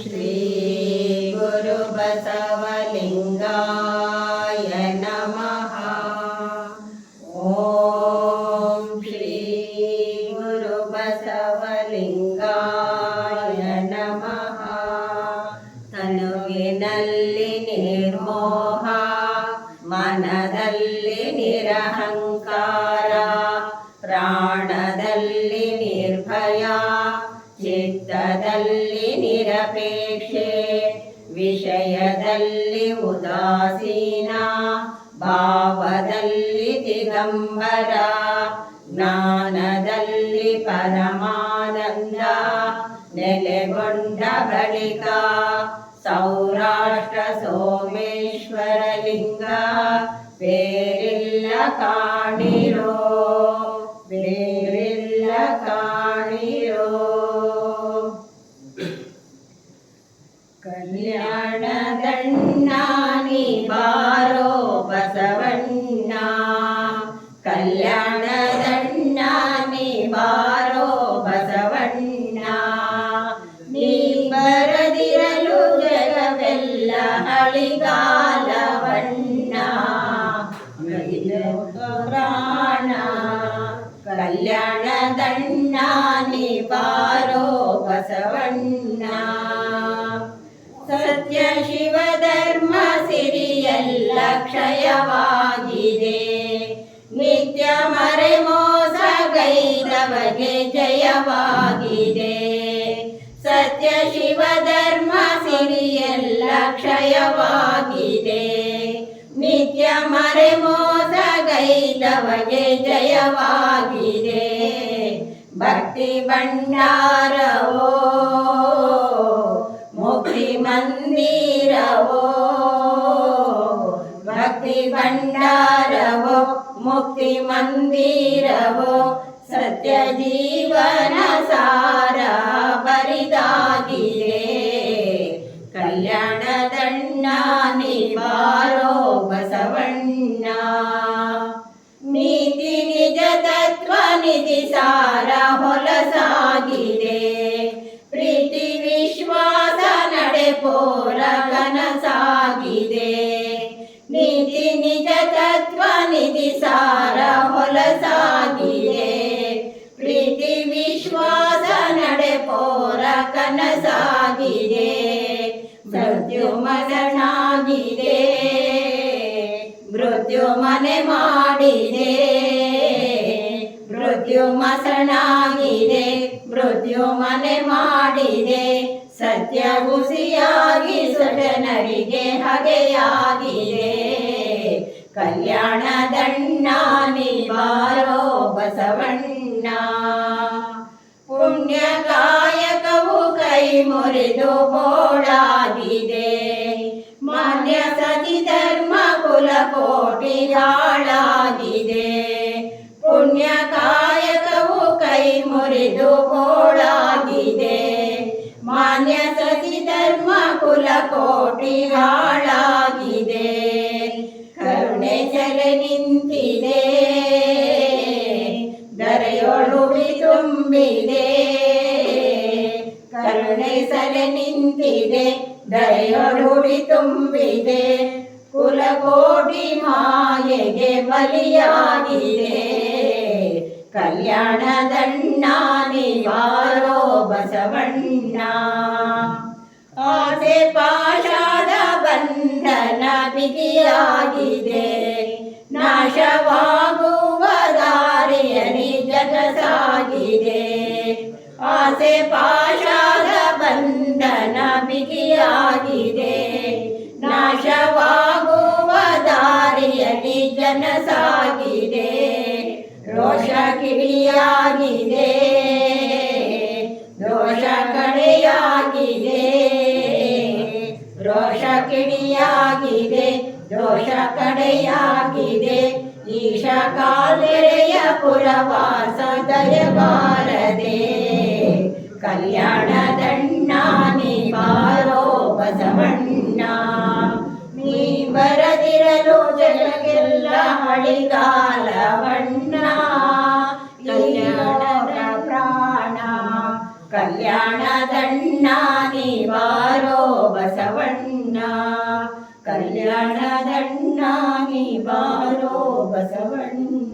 श्री गुरुबसवलिङ्गाय नमः ॐ श्री गुरुबसवलिङ्गाय नमः तनुविनल्लि निर्मोहा मनदल्लि निरहङ् ಚಿತ್ತದಲ್ಲಿ ನಿರಪೇಕ್ಷೆ ವಿಷಯದಲ್ಲಿ ಉದಾಸೀನ ಭಾವದಲ್ಲಿ ದಿಗಂಬರ ಜ್ಞಾನದಲ್ಲಿ ಪರಮಾನಂದ ನೆಲೆಗೊಂಡ ಬಳಿಕ ಸೌರಾಷ್ಟ್ರ ಸೋಮೇಶ್ವರ ಲಿಂಗ ಬೇರಿಲ್ಲ ಕಾಣಿರೋ ನೀ ಬಾರೋ ಬಸವಣ್ಣ. ನೀ ಬರದಿರಲು ಜಗವೆಲ್ಲ ಅಳಿಗಾಲವಣ್ಣ. ಪ್ರಾಣ ಕಲ್ಯಾಣದಣ್ಣ ನೀ ಬಾರೋ ಬಸವಣ್ಣ. ಸತ್ಯ ಶಿವ ಧರ್ಮ ಸಿರಿಯಲ್ಲ ಕ್ಷಯವಾಗಿದೆ. ನಿತ್ಯ ಮರೆ ಗೈದವಗೆ ಜಯವಾಗಿದೆ. ಸತ್ಯ, ಶಿವ, ಧರ್ಮ ಸಿರಿಯೆಲ್ಲ ಕ್ಷಯವಾಗಿದೆ. ನಿತ್ಯ ಮರೆ ಮೋಸ ಗೈದವಗೆ ಜಯವಾಗಿದೆ. ಭಕ್ತಿ ಭಂಡಾರವೋ, ಮುಕ್ತಿ ಮಂದಿರವೋ, ಭಕ್ತಿ ಭಂಡಾರವೋ, ಮುಕ್ತಿ ಮಂದಿರವೋ ಸತ್ಯ ಜೀವನ ಸಾರ ಬರಿದಾಗಿದೆ. ಕಲ್ಯಾಣದಣ್ಣ ನಿವಾರೋ ಬಸವಣ್ಣ. ನೀತಿ ನಿಜ ತತ್ವ ನಿಧಿ ಸಾರ ಕನಸಾಗಿದೆ ಮೃತ್ಯು ಮನನಾಗಿದೆ ಮೃತ್ಯು ಮನೆ ಮಾಡಿದೆ. ಮೃತ್ಯು ಮಸಣಾಗಿದೆ. ಮೃತ್ಯು ಮನೆ ಮಾಡಿದೆ. ಸತ್ಯ ಹುಸಿಯಾಗಿ ಸುಜನರಿಗೆ ಹಗೆಯಾಗಿದೆ. ಕಲ್ಯಾಣ ದಣ್ಣ ಬಸವಣ್ಣ ಮುರಿದು ಬೋಳಾಗಿದೆ ಮಾನ್ಯ ಸತಿ ಧರ್ಮ ಕುಲ ಕೋಟಿ ಹಾಳಾಗಿದೆ ಪುಣ್ಯ ಕಾಯಕವು ಕೈ ಮುರಿದು ಹೋಳಾಗಿದೆ ಮಾನ್ಯ ಸತಿ ಧರ್ಮ ಕುಲ ಕೋಟಿ ಹಾಳಾಗಿದೆ ಕರುಣೆ ಸೆಲೆ ನಿಂತಿದೆ. ದರೆಯೊಳುವಿ ತುಂಬಿದೆ. ಕರುಣೆ ನಿಂತಿದೆ ದಯೊಡುಡಿ ತುಂಬಿದೆ. ಕುಲಕೋಟಿ ಮಾಯೆಗೆ ಬಲಿಯಾಗಿದೆ. ಕಲ್ಯಾಣದಣ್ಣ ನೀವಾರೋ ಬಸವಣ್ಣ. ಆಸೆ ಪಾಶಾದ ಬಂಧನ ಬಿಗಿಯಾಗಿದೆ. ನಾಶವಾಗುವ ದಾರಿಯಲ್ಲಿ ಜಗಸಾಗಿದೆ ಆಸೆ ಪಾಶಾದ ದೋಷ ಕಡೆಯಾಗಿದೆ ರೋಷ ಕಿಡಿಯಾಗಿದೆ ದೋಷ ಕಡೆಯಾಗಿದೆ ಈಶ ಕಾಲೆಯ ಪುರವಾಸ ದಯಬಾರದೆ ಕಲ್ಯಾಣದಣ್ಣ ಬಾರೋ ಬಸವಣ್ಣ. ನೀ ಬರದಿರಲು ಜಗಕ್ಕೆಲ್ಲ ಹಳಿಗಾಲವಣ್ಣ ಕಲ್ಯಾಣದಣ್ಣ ನೀ ಬಾರೋ ಬಸವಣ್ಣ ಕಲ್ಯಾಣದಣ್ಣ ನೀ ಬಾರೋ ಬಸವಣ್ಣ